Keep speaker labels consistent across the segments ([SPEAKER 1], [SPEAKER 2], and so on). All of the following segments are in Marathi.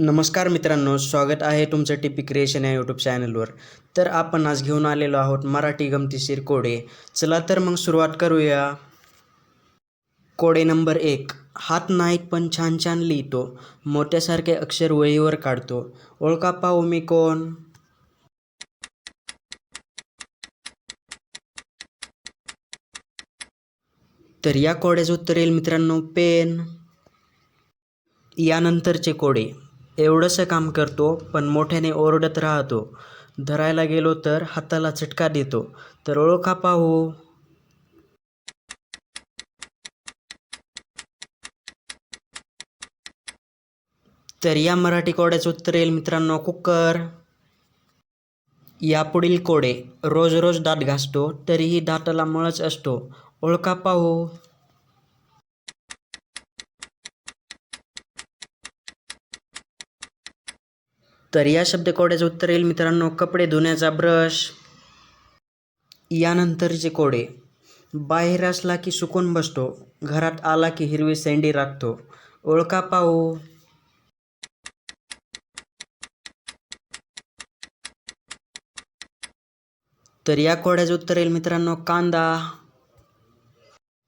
[SPEAKER 1] नमस्कार मित्रांनो स्वागत आहे तुमचं टिपी क्रिएशन या यूट्यूब चॅनलवर तर आपण आज घेऊन आलेलो आहोत मराठी गमतीशीर कोडे. चला तर मग सुरुवात करूया. कोडे नंबर एक हात नाहीत पण छान छान लिहितो मोत्यासारखे अक्षर वहीवर काढतो. ओळखा पाहू मी कोण? तर या कोड्याचं उत्तर येईल मित्रांनो पेन. यानंतरचे कोडे. एवढंसं काम करतो पण मोठ्याने ओरडत राहतो. धरायला गेलो तर हाताला चटका देतो. तर ओळखा पाहू? तर या मराठी कोड्याचं उत्तर येईल मित्रांनो कुकर. यापुढील कोडे रोज रोज दात घासतो तरीही दाताला मळच असतो. ओळखा पाहू? तर या शब्दकोड्याचं उत्तर येईल मित्रांनो. कपडे धुण्याचा ब्रश. यानंतरचे कोडे. बाहेर असला की सुकून बसतो. घरात आला की हिरवी सेंडी राखतो. ओळखा पाहू. तर या कोड्याचं उत्तर येईल मित्रांनो कांदा.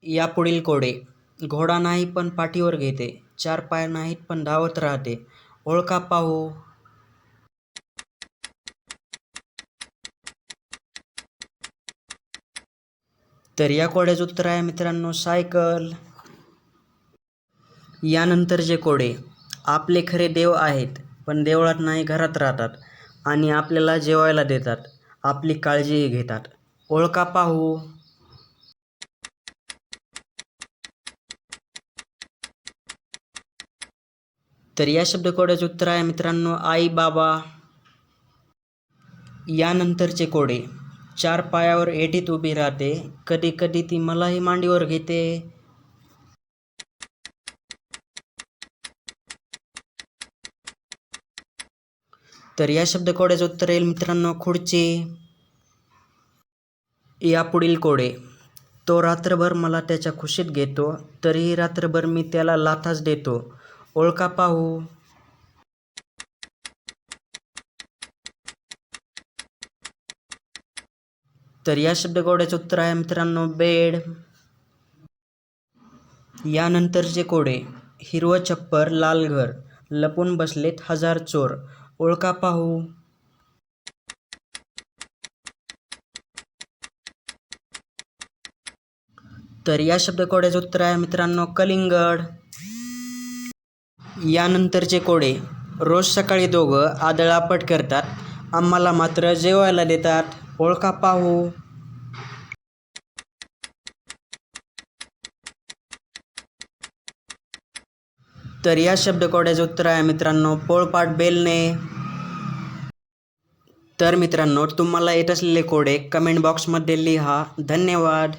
[SPEAKER 1] यापुढील कोडे. घोडा नाही पण पाठीवर घेते. चार पाय नाहीत पण धावत राहते. ओळखा पाहू. तर या कोड्याचं उत्तर आहे मित्रांनो सायकल. यानंतर जे कोडे आपले खरे देव आहेत पण देवळात नाही घरात राहतात आणि आपल्याला जेवायला देतात आपली काळजीही घेतात. ओळखा पाहू. तर या शब्दकोड्याचं उत्तर आहे मित्रांनो आई बाबा. यानंतरचे कोडे चार पायावर एटीत उभी राहते. कधी कधी ती मलाही मांडीवर घेते. तर या शब्दकोड्याचं उत्तर येईल मित्रांनो खुर्ची. यापुढील कोडे. तो रात्रभर मला त्याच्या खुशीत घेतो तरीही रात्रभर मी त्याला लाथाच देतो. ओळखा पाहू. तर या शब्दकोड्याचं उत्तर आहे मित्रांनो बेड. यानंतरचे कोडे हिरवं छप्पर लाल घर. लपून बसलेत हजार चोर. ओळखा पाहू. तर या शब्दकोड्याचं उत्तर आहे मित्रांनो कलिंगड. यानंतरचे कोडे रोज सकाळी दोघं आदळापट करतात. आम्हाला मात्र जेवायला देतात. ओळखा पाहू तर या शब्दकोड्याचं उत्तर आहे मित्रांनो पोळपाट बेलणे. तर मित्रांनो तुम्हाला येत असलेले कोडे कमेंट बॉक्समध्ये लिहा. धन्यवाद.